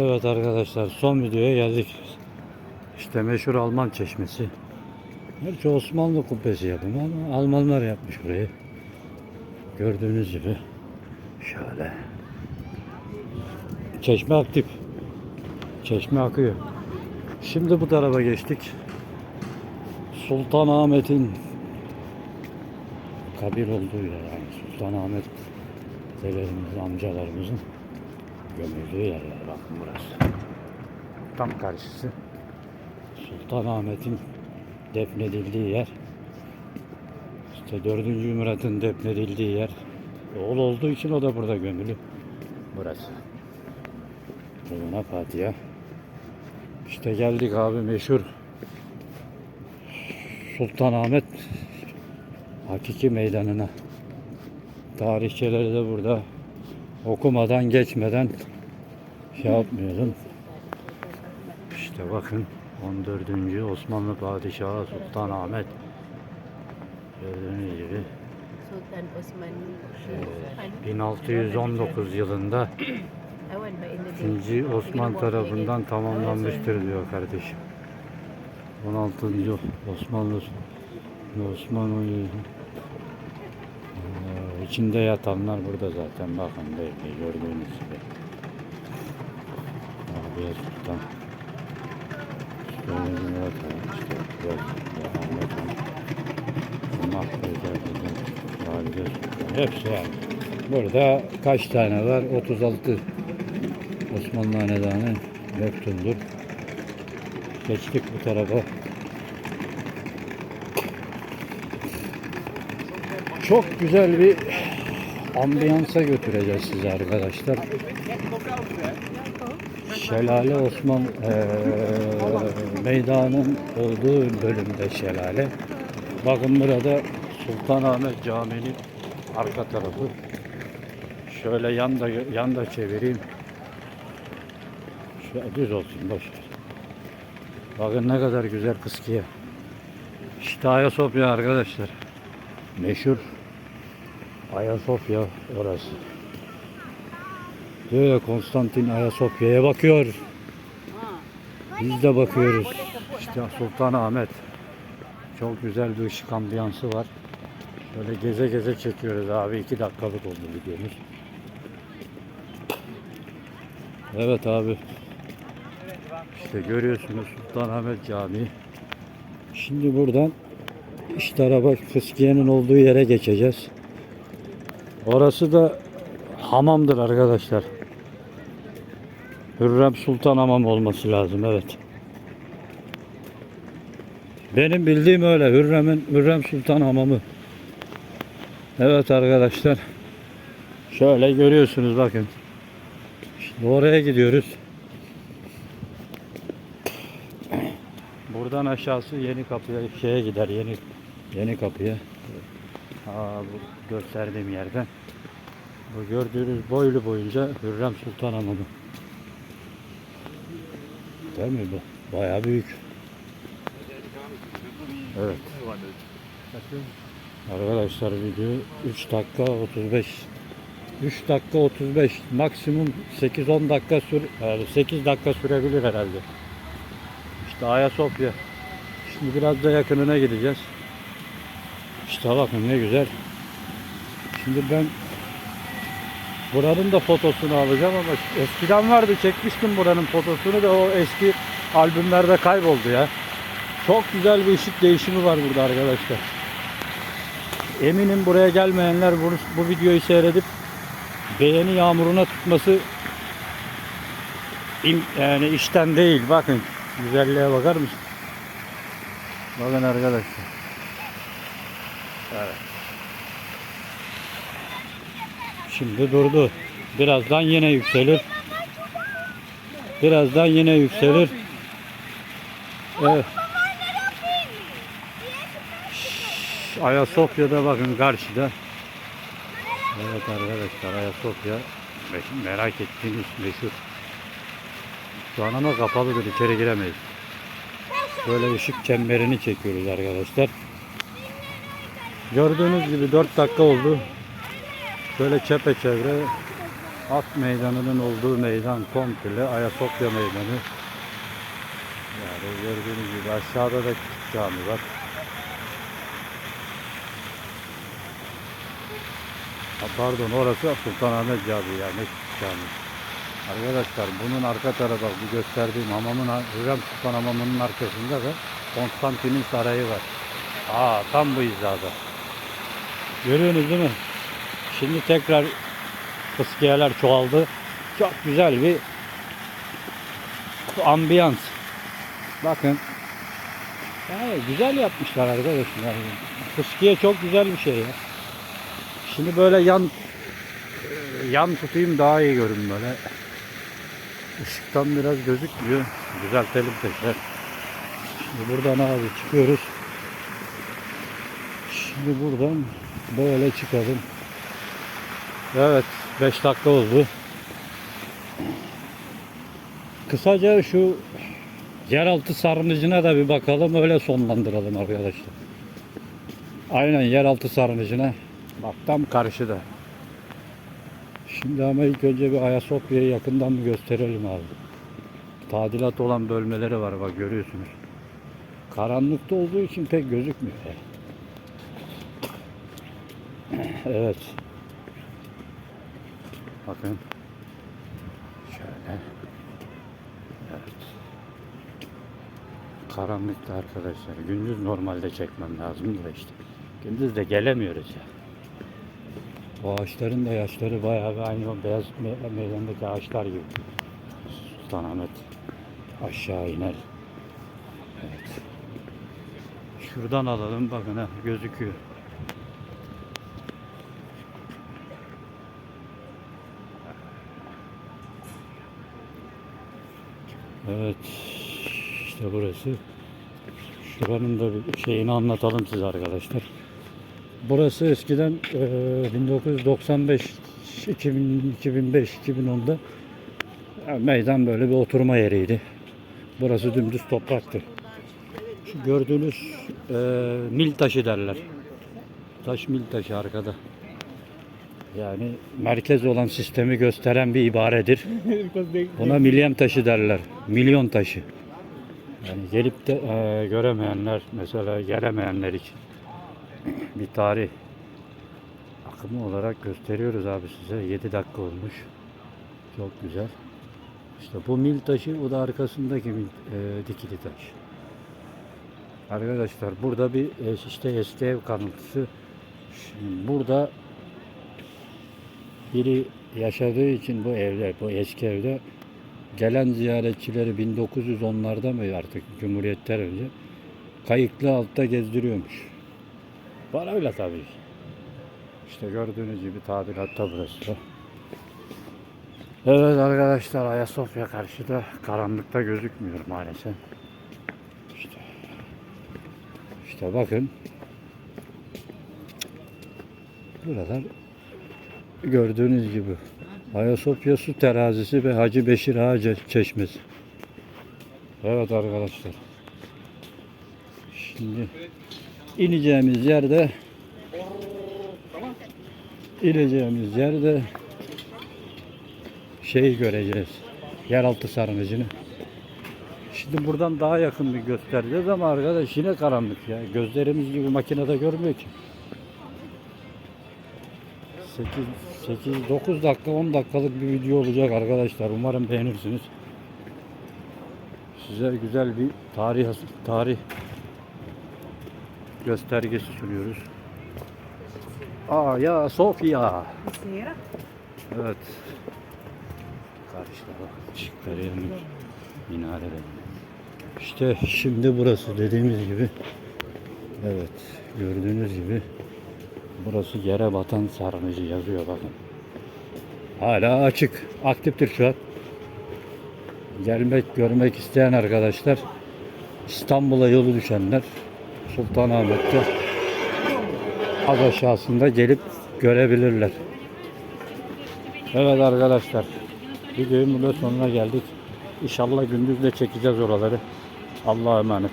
Evet arkadaşlar son videoya geldik. İşte meşhur Alman çeşmesi. Gerçi Osmanlı kubbesi yapımı ama Almanlar yapmış burayı. Gördüğünüz gibi. Şöyle. Çeşme aktif. Çeşme akıyor. Şimdi bu tarafa geçtik. Sultanahmet'in kabir olduğu yer yani Sultanahmet dedelerimizin, amcalarımızın gömüldüğü yer yani bakın burası. Tam karşısı Sultanahmet'in defnedildiği yer. İşte 4. Murat'ın defnedildiği yer. Oğul olduğu için o da burada gömülü. Burası. Buna Fatiha. İşte geldik abi meşhur Sultanahmet Hakiki Meydanı'na. Tarihçeleri de burada okumadan geçmeden şey yapmayalım. İşte bakın 14. Osmanlı Padişahı Sultanahmet gördüğünüz gibi Sultan Osman e, 1619 yılında Awan ba in the 2. Osman tarafından tamamlanmıştır diyor kardeşim. 16. Osmanlı Osmanlı Ee, içinde yatanlar burada zaten bakın belki gördüğünüz gibi. Abiye Sultan. Sultan Murat Han, işte Kral Sultan, Ahmet Han, Valide Sultan. Hepsi yani. Burada kaç tane var? 36 Osmanlı Hanedanı meftundur. Geçtik bu tarafa. Çok güzel bir ambiyansa götüreceğiz sizi arkadaşlar. Şelale Osman eee meydanın olduğu bölümde şelale. Bakın burada Sultanahmet Camii'nin arka tarafı. Şöyle yanda yanda çevireyim. Şöyle düz olsun boş. Bakın ne kadar güzel fıskiye. İşte Ayasofya arkadaşlar. Meşhur Ayasofya orası. Diyor ya Konstantin Ayasofya'ya bakıyor. Biz de bakıyoruz. İşte Sultanahmet. Çok güzel bir ışık ambiyansı var. Böyle geze geze çekiyoruz abi. iki dakikalık oldu videomuz. Evet abi. İşte görüyorsunuz Sultanahmet Camii. Şimdi buradan iş tarafa fıskiyenin olduğu yere geçeceğiz. Orası da hamamdır arkadaşlar. Hürrem Sultan Hamam olması lazım evet. Benim bildiğim öyle Hürrem'in Hürrem Sultan Hamamı. Evet arkadaşlar. Şöyle görüyorsunuz bakın. Şimdi oraya gidiyoruz. Buradan aşağısı yeni kapıya şeye gider yeni yeni kapıya. Aa, bu gösterdiğim yerden. Bu gördüğünüz boylu boyunca Hürrem Sultan Hamamı. Değil mi bu? Bayağı büyük. Evet. Arkadaşlar video 3 dakika 35 3 dakika 35 maksimum 8-10 dakika sür yani 8 dakika sürebilir herhalde. İşte Ayasofya. Şimdi biraz da yakınına gideceğiz. İşte bakın ne güzel. Şimdi ben buranın da fotosunu alacağım ama eskiden vardı çekmiştim buranın fotosunu da o eski albümlerde kayboldu ya. Çok güzel bir ışık değişimi var burada arkadaşlar. Eminim buraya gelmeyenler bu, bu videoyu seyredip beğeni yağmuruna tutması yani işten değil. Bakın güzelliğe bakar mısın? Bakın arkadaşlar. Şimdi durdu. Birazdan yine yükselir. Birazdan yine yükselir. Evet. Ayasofya'da bakın karşıda. Evet arkadaşlar Ayasofya me- merak ettiğiniz meşhur. Şu an ama kapalıdır içeri giremeyiz. Böyle ışık çemberini çekiyoruz arkadaşlar. Gördüğünüz gibi 4 dakika oldu. Şöyle çepeçevre At meydanının olduğu meydan komple Ayasofya meydanı. Yani gördüğünüz gibi aşağıda da cami var. Ha, pardon orası Sultanahmet Camii yani küçük cami. Arkadaşlar bunun arka tarafı bu gösterdiğim hamamın Hürrem Sultan Hamamı'nın arkasında da Konstantin'in sarayı var. Aa tam bu hizada. Görüyorsunuz değil mi? Şimdi tekrar fıskiyeler çoğaldı. Çok güzel bir ambiyans. Bakın. Yani güzel yapmışlar arkadaşlar. Fıskiye çok güzel bir şey ya. Şimdi böyle yan yan tutayım daha iyi görün böyle. Işıktan biraz gözükmüyor. Düzeltelim tekrar. Şimdi buradan abi çıkıyoruz. Şimdi buradan böyle çıkalım. Evet 5 dakika oldu. Kısaca şu yeraltı sarnıcına da bir bakalım öyle sonlandıralım arkadaşlar. Aynen yeraltı sarnıcına. Bak tam karşıda. Şimdi ama ilk önce bir Ayasofya'yı yakından bir gösterelim abi. Tadilat olan bölmeleri var bak görüyorsunuz. Karanlıkta olduğu için pek gözükmüyor. Evet. Bakın. Şöyle. Evet. Karanlıkta arkadaşlar. Gündüz normalde çekmem lazım da işte. Gündüz de gelemiyoruz ya. Bu ağaçların da yaşları bayağı bir aynı o beyaz me- meydandaki ağaçlar gibi. Sultanahmet aşağı iner. Evet. Şuradan alalım bakın ha gözüküyor. Evet. işte burası. Şuranın da bir şeyini anlatalım size arkadaşlar. Burası eskiden eee, 1995 2000, 2005 2010'da e, meydan böyle bir oturma yeriydi. Burası dümdüz topraktı. Şu gördüğünüz eee, mil taşı derler. Taş mil taşı arkada. Yani merkez olan sistemi gösteren bir ibaredir. Buna milyem taşı derler. Milyon taşı. Yani gelip de eee, göremeyenler mesela gelemeyenler için bir tarih akımı olarak gösteriyoruz abi size. 7 dakika olmuş. Çok güzel. İşte bu mil taşı, o da arkasındaki mil, e, dikili taş. Arkadaşlar burada bir e, işte eski ev kanıtısı. Şimdi burada biri yaşadığı için bu evde, bu eski evde gelen ziyaretçileri 1910'larda mı artık Cumhuriyet'ten önce kayıklı altta gezdiriyormuş. Var öyle tabii. İşte gördüğünüz gibi tadilatta burası. Evet arkadaşlar Ayasofya karşıda karanlıkta gözükmüyor maalesef. İşte, işte bakın. Buralar gördüğünüz gibi Ayasofya su terazisi ve Hacı Beşir Ağa çeşmesi. Evet arkadaşlar. Şimdi ineceğimiz yerde ineceğimiz yerde şeyi göreceğiz. Yeraltı sarnıcını. Şimdi buradan daha yakın bir göstereceğiz ama arkadaş yine karanlık ya. Gözlerimiz gibi makinede görmüyor ki. 8, 8, 9 dakika 10 dakikalık bir video olacak arkadaşlar. Umarım beğenirsiniz. Size güzel bir tarih tarih göstergesi sunuyoruz. Aa ya Sofya. Evet. Karşıda bak ışıkları yanıyor. Minareler. İşte şimdi burası dediğimiz gibi. Evet gördüğünüz gibi burası yere batan sarnıcı yazıyor bakın. Hala açık. Aktiftir şu an. Gelmek görmek isteyen arkadaşlar İstanbul'a yolu düşenler Sultanahmet'te az aşağısında gelip görebilirler. Evet arkadaşlar. Videonun burada sonuna geldik. İnşallah gündüz de çekeceğiz oraları. Allah'a emanet.